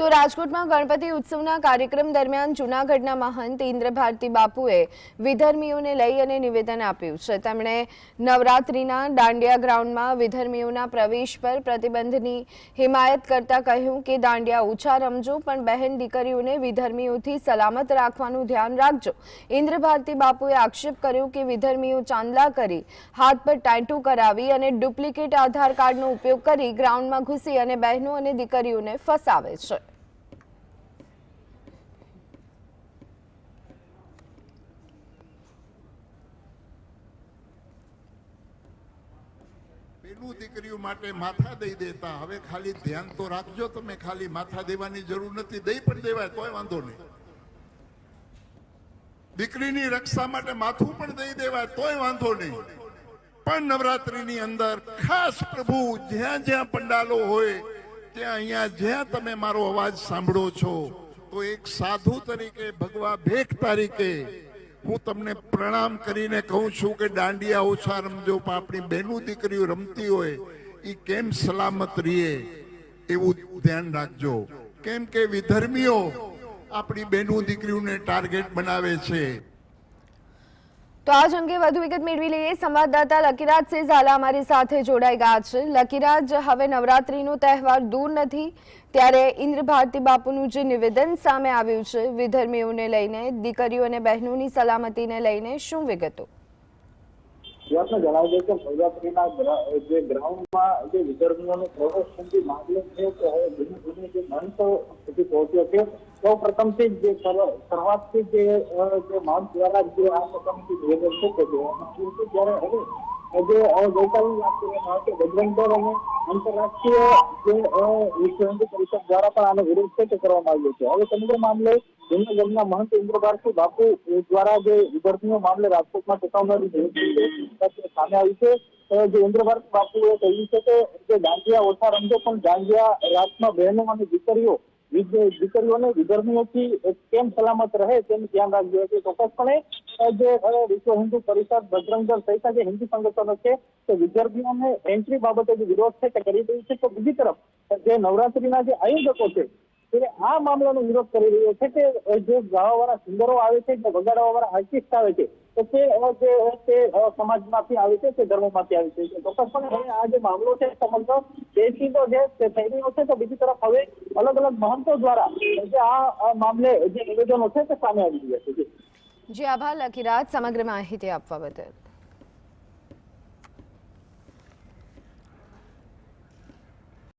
તો રાજકોટમાં ગણપતિ ઉત્સવના કાર્યક્રમ દરમિયાન જૂનાગઢના મહંત ઇન્દ્ર ભારતી બાપુએ વિધર્મીઓને લઈ અને નિવેદન આપ્યું છે. તેમણે નવરાત્રિના દાંડિયા ગ્રાઉન્ડમાં વિધર્મીઓના પ્રવેશ પર પ્રતિબંધની હિમાયત કરતા કહ્યું કે, દાંડિયા ઓછા રમજો, પણ બહેન દીકરીઓને વિધર્મીઓથી સલામત રાખવાનું ધ્યાન રાખજો. ઇન્દ્ર ભારતી બાપુએ આક્ષેપ કર્યો કે, વિધર્મીઓ ચાંદલા કરી, હાથ પર ટાંટું કરાવી અને ડુપ્લિકેટ આધાર કાર્ડનો ઉપયોગ કરી ગ્રાઉન્ડમાં ઘૂસી અને બહેનો અને દીકરીઓને ફસાવે છે. પેલું દીકરીઓ માટે માથા દઈ દેતા. હવે ખાલી ધ્યાન તો રાખજો તમે, ખાલી માથા દેવાની જરૂર નથી. દઈ પણ દેવાય, તોય વાંધો નહીં. દીકરીની રક્ષા માટે માથું પણ દઈ દેવાય, તોય વાંધો નહીં. પણ નવરાત્રીની અંદર ખાસ પ્રભુ જ્યાં જ્યાં પંડાલો હોય, ત્યાં અહીંયા જ્યાં તમે મારો અવાજ સાંભળો છો, તો એક સાધુ તરીકે, ભગવા ભેખ તરીકે હું તમને પ્રણામ કરીને કહું છું કે દાંડિયા ઓછા રમજો, પણ આપણી બહેનું દીકરીઓ રમતી હોય એ કેમ સલામત રહીએ એવું ધ્યાન રાખજો. કેમ કે વિધર્મીઓ આપણી બહેનું દીકરીઓને ટાર્ગેટ બનાવે છે. તો આજ અંગે વધુ વિગત મેળવી લઈએ. સંવાદદાતા લકીરાજ સે ઝાલા અમારી સાથે જોડાઈ ગયા છે. લકીરાજ, હવે નવરાત્રીનો તહેવાર દૂર નથી. ત્યારે ઇન્દ્ર ભારતી બાપુનું જે નિવેદન સામે આવ્યું છે, વિધર્મીઓને લઈને, દીકરીઓ અને બહેનોની સલામતીને લઈને શું વિગતો? આપને જણાવી દઈએ કે નવરાત્રીના જે ગ્રાઉન્ડમાં જે વિદ્યાર્થીઓનો પ્રવેશ સુધી મામલો છે કે હવે ધીમે જે મંચ સુધી પહોંચ્યો છે. સૌ પ્રથમથી જ શરૂઆતથી જે જે મંચ દ્વારા જે આ પ્રથમથી નિવેદન છે તે જોવામાં આવ્યું ત્યારે હવે જે ગઈકાલની વાત કરવામાં આવે અને આંતરરાષ્ટ્રીય જે વિશ્વ પરિષદ દ્વારા પણ આનો વિરોધ છે તે કરવામાં આવ્યો છે. હવે સમગ્ર મામલે જન્મજન્મના મહંત ઇન્દ્ર ભારતી બાપુ દ્વારા જે વિદ્યાર્થીઓ મામલે રાજકોટમાં ચેતવણી દેવી સામે આવી છે. જે ઇન્દ્ર ભારતી બાપુએ કહ્યું છે કે જે દાંડિયા ઓછા રમજો, પણ દાંડિયા રાતમાં બહેનો અને દીકરીઓ દીકરીઓને વિધર્મીઓથી કેમ સલામત રહે તેનું ધ્યાન રાખજો. એટલે ચોક્કસપણે જે વિશ્વ હિન્દુ પરિષદ, બજરંગ દળ સહિતના જે હિન્દુ સંગઠનો છે, તે વિદ્યાર્થીઓને એન્ટ્રી બાબતે જે વિરોધ છે તે કરી રહ્યું છે. તો બીજી તરફ, જે નવરાત્રીના જે આયોજકો છે તે આ મામલાનો વિરોધ કરી રહ્યો છે કે જે ગાવાવાળા સિંગરો આવે છે, જે વગાડવાવાળા આર્ટિસ્ટ આવે છે તો તે જે તે સમાજમાંથી આવે છે તે ધર્મમાંથી આવે છે? ચોક્કસપણે આ જે મામલો છે સમગ્ર દેશીનો જે થઈ રહ્યો છે, તો બીજી તરફ હવે અલગ અલગ મહંતો દ્વારા જે આ મામલે જે નિવેદનો છે તે સામે આવી રહ્યા છે. જી. આભાર લકીરાજ સમગ્ર માહિતી આપવા બદલ.